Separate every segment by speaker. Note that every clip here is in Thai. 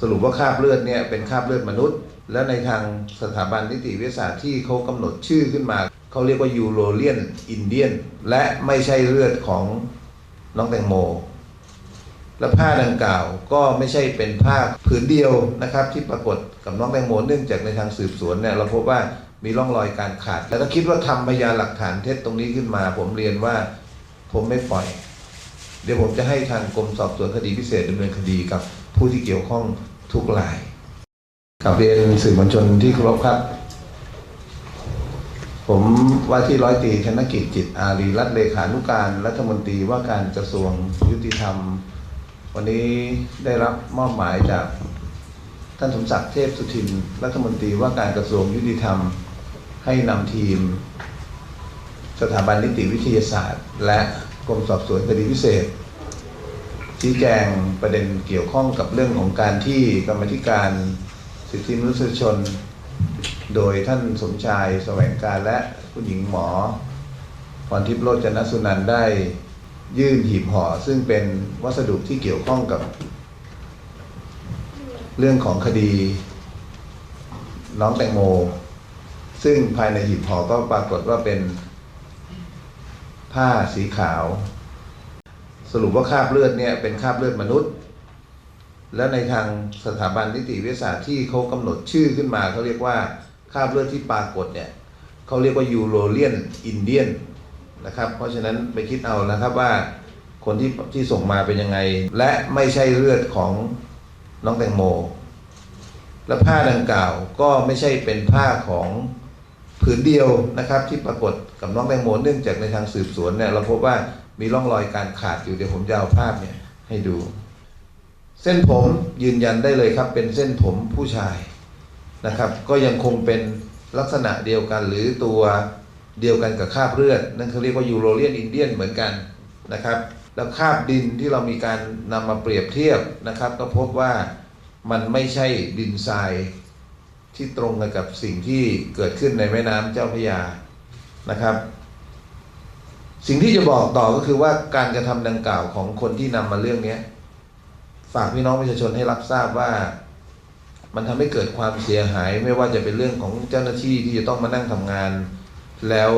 Speaker 1: สรุปว่าคราบเลือดเนี่ยเป็นคราบเลือดมนุษย์ และในทางสถาบันนิติวิทยาศาสตร์ที่เขากำหนดชื่อขึ้นมา เขาเรียกว่ายูโรเลียนอินเดียนและไม่ใช่เลือดของน้องแตงโม และผ้าดังกล่าวก็ไม่ใช่เป็นผ้าผืนเดียวนะครับ ที่ปรากฏกับน้องแตงโมเนื่องจากในทางสืบสวนเนี่ยเราพบว่ามีร่องรอยการขาด แล้วถ้าคิดว่าทำพยานหลักฐานเท็จตรงนี้ขึ้นมา ผมเรียนว่าผมไม่ปล่อย เดี๋ยวผมจะให้ทางกรมสอบสวนคดีพิเศษดำเนินคดีกับ ผู้ที่เกี่ยวข้องทุกรายกับเรียนสื่อมวลชนที่เคารพครับ ผมว่าที่ร้อยตรีธนกิจจิตอารีรัตนเลขานุการรัฐมนตรีว่าการกระทรวงยุติธรรม วันนี้ได้รับมอบหมายจากท่านสมศักดิ์เทพสุทินรัฐมนตรีว่าการกระทรวงยุติธรรม ให้นำทีม สถาบันนิติวิทยาศาสตร์ และกรมสอบสวนคดีพิเศษ ชี้แจงประเด็นเกี่ยวข้องกับเรื่องของการที่กรรมธิการสิทธิมนุษยชน โดยท่านสมชายแสวงการและผู้หญิงหมอพรทิพย์โรจนสุนันได้ยื่นหีบห่อซึ่งเป็นวัสดุที่เกี่ยวข้องกับ เรื่องของคดี น้องแตงโม ซึ่งภายในหีบห่อก็ปรากฏว่าเป็นผ้าสีขาว สรุปว่าคราบเลือดเนี่ยเป็นคราบเลือดมนุษย์ และในทางสถาบันนิติวิทยาศาสตร์ที่เขากำหนดชื่อขึ้นมาเขาเรียกว่าคราบเลือดที่ปรากฏเนี่ยเขาเรียกว่ายูโรเลียนอินเดียนนะครับ เพราะฉะนั้นไปคิดเอานะครับว่าคนที่ที่ส่งมาเป็นยังไง และไม่ใช่เลือดของน้องแตงโม และผ้าดังกล่าวก็ไม่ใช่เป็นผ้าของผืนเดียวนะครับที่ปรากฏกับน้องแตงโมเนื่องจากในทางสืบสวนเนี่ยเราพบว่า มีร่องรอยการขาดอยู่เดี๋ยวผมจะเอาภาพเนี่ยให้ดู เส้นผมยืนยันได้เลยครับ เป็นเส้นผมผู้ชายนะครับ ก็ยังคงเป็นลักษณะเดียวกันหรือตัวเดียวกันกับคราบเลือด นั่นเขาเรียกว่ายูโรเลียนอินเดียนเหมือนกันนะครับ แล้วคราบดินที่เรามีการนำมาเปรียบเทียบนะครับ ก็พบว่ามันไม่ใช่ดินทรายที่ตรงกันกับสิ่งที่เกิดขึ้นในแม่น้ำเจ้าพระยานะครับ สิ่งที่จะบอกต่อก็คือว่าการกระทำดังกล่าวของคนที่นำมาเรื่องเนี้ย ฝากพี่น้องประชาชนให้รับทราบว่า มันทำให้เกิดความเสียหาย ไม่ว่าจะเป็นเรื่องของเจ้าหน้าที่ที่จะต้องมานั่งทำงาน แล้ว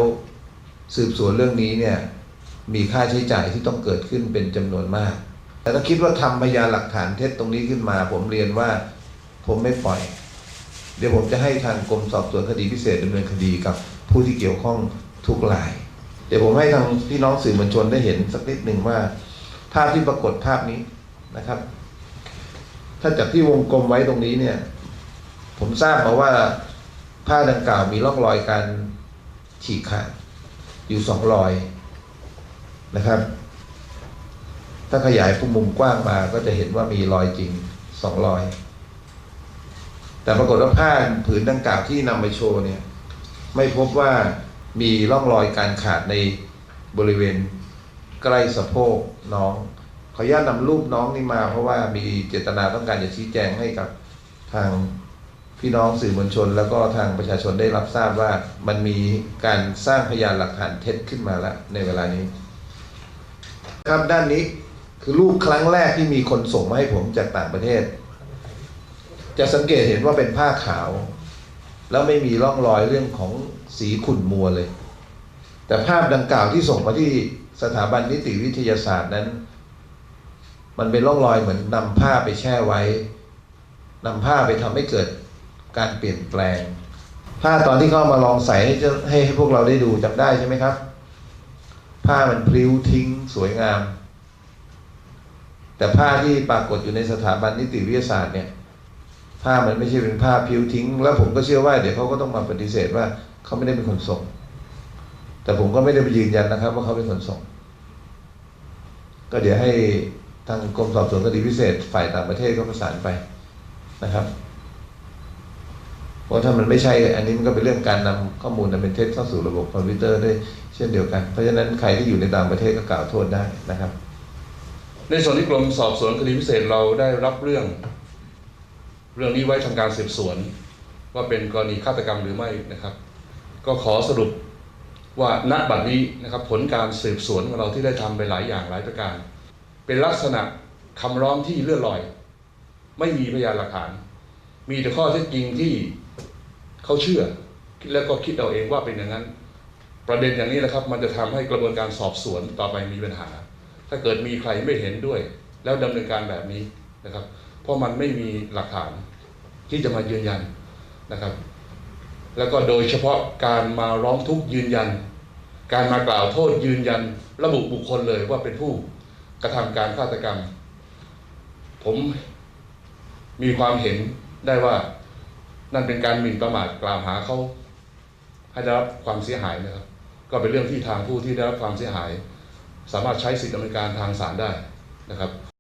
Speaker 1: สืบสวนเรื่องนี้เนี่ยมีค่าใช้จ่ายที่ต้องเกิดขึ้นเป็นจำนวนมาก แต่ถ้าคิดว่าทำพยานหลักฐานเท็จตรงนี้ขึ้นมา ผมเรียนว่าผมไม่ปล่อย เดี๋ยวผมจะให้ทางกรมสอบสวนคดีพิเศษดำเนินคดีกับผู้ที่เกี่ยวข้องทุกราย ดี๋ยวผมให้ทางพี่น้องสื่อมวลชนได้เห็นสักนิดหนึ่งว่า ภาพที่ปรากฏภาพนี้นะครับ ถ้าจากที่วงกลมไว้ตรงนี้เนี่ย ผมทราบมาว่าผ้าดังกล่าวมีร่องรอยการฉีกขาดอยู่สองรอยนะครับ ถ้าขยายผู้มุมกว้างมาก็จะเห็นว่ามีรอยจริงสองรอย แต่ปรากฏว่าผ้าผืนดังกล่าวที่นำไปโชว์เนี่ย ไม่พบว่า มีร่องรอยการขาดในบริเวณใกล้สะโพกน้อง ขออนุญาตนำรูปน้องนี่มา เพราะว่ามีเจตนาต้องการจะชี้แจงให้กับทางพี่น้องสื่อมวลชน แล้วก็ทางประชาชนได้รับทราบว่ามันมีการสร้างพยานหลักฐานเท็จขึ้นมาแล้วในเวลานี้ ครับด้านนี้คือรูปครั้งแรกที่มีคนส่งมาให้ผมจากต่างประเทศ จะสังเกตเห็นว่าเป็นผ้าขาว แล้วไม่มีร่องรอยเรื่องของสีขุ่นมัวเลย แต่ภาพดังกล่าวที่ส่งมาที่สถาบันนิติวิทยาศาสตร์นั้น มันเป็นร่องรอยเหมือนนำผ้าไปแช่ไว้นำผ้าไปทำให้เกิดการเปลี่ยนแปลง ผ้าตอนที่เขาเอามาลองใส่ให้เจ้าให้ให้พวกเราได้ดูจำได้ใช่ไหมครับ ผ้ามันพลิ้วทิ้งสวยงาม แต่ผ้าที่ปรากฏอยู่ในสถาบันนิติวิทยาศาสตร์เนี่ย ผ้ามันไม่ใช่เป็นผ้าพลิ้วทิ้ง แล้วผมก็เชื่อว่าเดี๋ยวเขาก็ต้องมาปฏิเสธว่าเขาไม่ได้เป็นคนส่ง แต่ผมก็ไม่ได้ไปยืนยันนะครับ ว่าเขาเป็นคนส่ง ก็เดี๋ยวให้ทางกรมสอบสวนคดีพิเศษฝ่ายต่างประเทศก็ประสานไปนะครับ เพราะถ้ามันไม่ใช่อันนี้มันก็เป็นเรื่องการนำข้อมูลอันเป็นเท็จเข้าสู่ระบบคอมพิวเตอร์ด้วยเช่นเดียวกัน เพราะฉะนั้นใครที่อยู่ในต่างประเทศก็กล่าวโทษได้นะครับ
Speaker 2: ในส่วนที่กรมสอบสวนคดีพิเศษเราได้รับเรื่อง เรื่องนี้ไว้ทำการสืบสวน ว่าเป็นกรณีฆาตกรรมหรือไม่นะครับ ก็ขอสรุปว่าณบัดนี้นะครับผลการสืบสวนของเราที่ได้ทำไปหลายอย่างหลายประการ เป็นลักษณะคำร้องที่เลื่อนลอย ไม่มีพยานหลักฐาน มีแต่ข้อเท็จจริงที่เขาเชื่อ แล้วก็คิดเอาเองว่าเป็นอย่างนั้น ประเด็นอย่างนี้นะครับมันจะทำให้กระบวนการสอบสวนต่อไปมีปัญหา ถ้าเกิดมีใครไม่เห็นด้วย แล้วดำเนินการแบบนี้นะครับ เพราะมันไม่มีหลักฐานที่จะมายืนยันนะครับ แล้วก็โดยเฉพาะการมาร้องทุกข์ยืนยัน การมากล่าวโทษยืนยัน ระบุบุคคลเลยว่าเป็นผู้กระทำการฆาตกรรม ผมมีความเห็นได้ว่านั่นเป็นการหมิ่นประมาทกล่าวหาเขาให้ได้รับความเสียหายนะครับ ก็เป็นเรื่องที่ทางผู้ที่ได้รับความเสียหาย สามารถใช้สิทธิดำเนินการทางศาลได้นะครับ